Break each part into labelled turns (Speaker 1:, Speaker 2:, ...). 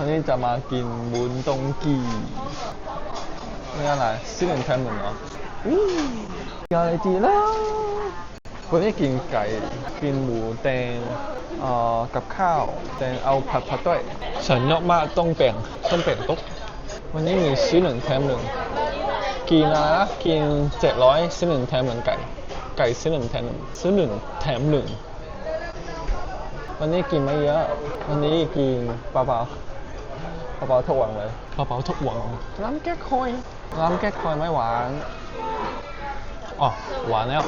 Speaker 1: วันนี้จะมากินบุนตงกีนี่อะไรซิลเลนแทมเหมือนเหรออู้ยอะไรดีแล้ววันนี้กินไก่ กินหมูแดงเอ่อกับข้าวแดงเอาผัดผัดด้วยฉันยอกมากต้องแบ่งต้องแบ่งตุ๊กวันนี้มีซิลเลนแทมหนึ่งกินอะไรนะกินเจ็ดร้อยซิลเลนแทมหนึ่งไก่ ไก่ซิลเลนแทมหนึ่งซิลเลนแถมหนึ่งวันนี้กินไม่เยอะ วันนี้กินเบาๆ เบาๆทุกวันเลยเบาๆทุกวันน้ำแก้คอย น้ำแก้คอยไม่หวาน อ๋อ หวานแล้ว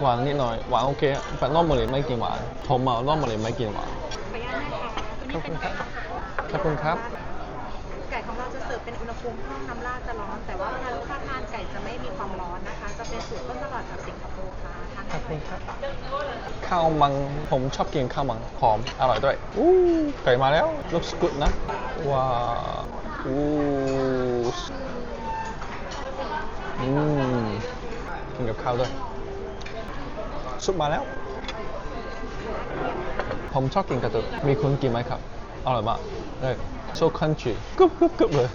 Speaker 1: หวานนิดหน่อย หวานโอเค แต่นอกมาเลยไม่กินหวาน ผมเมานอกมาเลยไม่กินหวาน
Speaker 2: ขออนุญาตนะคะ
Speaker 1: ขอบคุณครับ ขอบคุณครับ
Speaker 2: ไก่ของเราจะเสิร์ฟเป็นอุณหภูมิห้องน้ำราดจะร้อน แต่ว่าเวลาลูกค้าทานไก่จะไม่มีความร้อนนะคะ จะเป็นสูตรต้นตลอดจากสิง
Speaker 1: ขอบ
Speaker 2: ได้
Speaker 1: คุณครับข้าวมังผมชอบกินข้าวมังหอมอร่อยด้วยอู้ไก่มาแล้ว looks good นะว้าวอู้อืมกินกับข้าวด้วยซุปมาแล้ว ผมชอบกินกระตุกมีคนกินไหมครับอร่อยมากเลย so crunchy กรุบกรุบกรุบเลย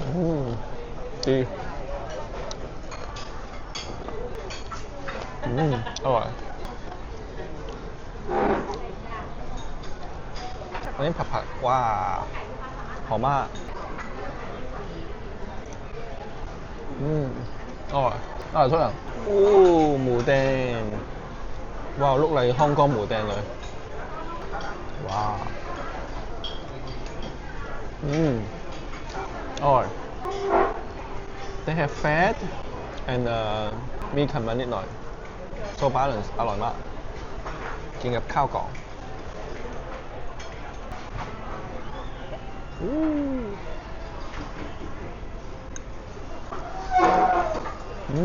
Speaker 1: อืมดี อืมอร่อย อันนี้ผัดผักว้าหอมมาก อืมอร่อยอร่อยทุกอย่างโอ้หมูแดง ว้าวลูกไรฮ่องกงหมูแดงเลย ว้าว อืมอร่อย they have fat and uh, มีไขมันนิดหน่อย so balance อร่อยมาก กินกับข้าวกล่องอู้อื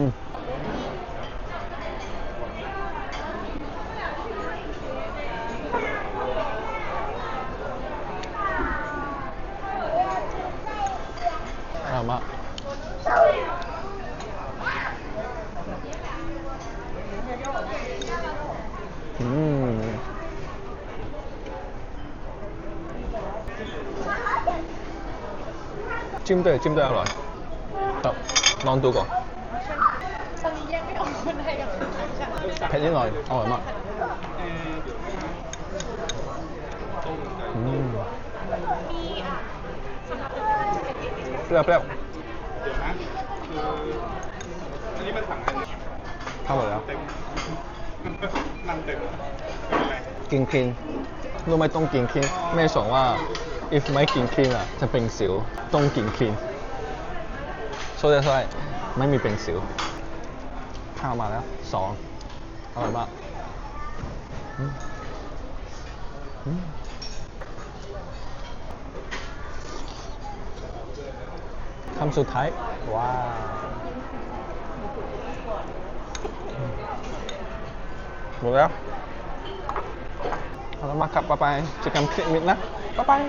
Speaker 1: มอร่อยมาก อืม จิ้มด้วยจิ้มด้วยอร่อยครับลองดูก่อน
Speaker 2: ตอนนี้แยกไม่ออกคนไทยกับคนไทยค่ะ
Speaker 1: เผ็ดนิดหน่อยอร่อยมากอืม
Speaker 2: มีอะสำหรับ
Speaker 1: เปรี้ยวเปรี้ยว
Speaker 3: เดี๋ยวนะคืออันนี้มันสั่งกัน
Speaker 1: เข้าหมดแล้ว
Speaker 3: เต็มมันเต็มไม่เป็นไร
Speaker 1: กินคลีนรู้ไหมต้องกินคลีนแม่สอนว่า if ไม่กินคลีนอะจะเป็นสิวต้องกินคลีน so that's why ไม่มีเป็นสิวข้าวมาแล้วสองอร่อยมากอืมอืมคำสุดท้าย ว้าวหมดแล้วเอาละมาครับบ๊ายบายเจอกันคลิปนี้นะบ๊ายบาย